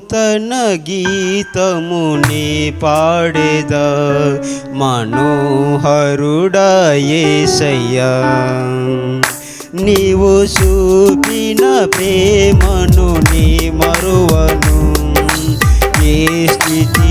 నూతన గీతముని పాడేద మనోహరుడయేసయ్య నీవు చూపిన ప్రేమను నీ మరువను ఏ స్థితి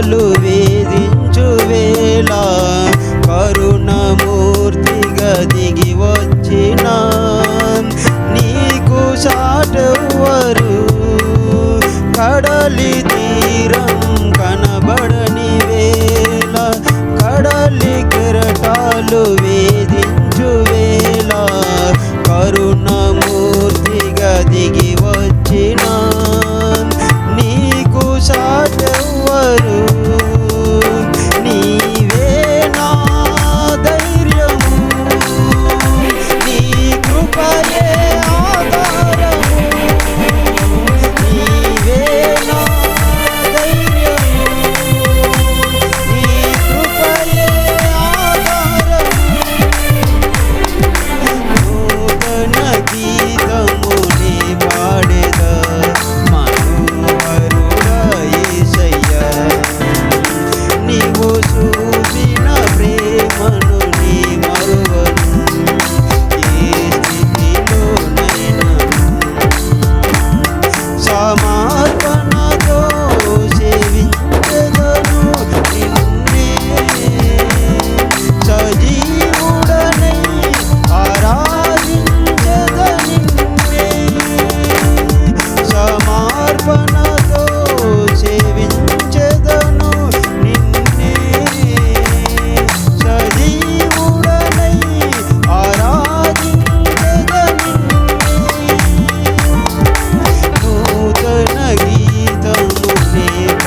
కలు వేధించు వేళ కరుణమూర్తిగా దిగి వచ్చిన. నీకు సాటవరు కడలి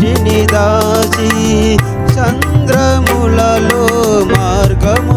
నీటిని దాచి సంద్రములలో మార్గం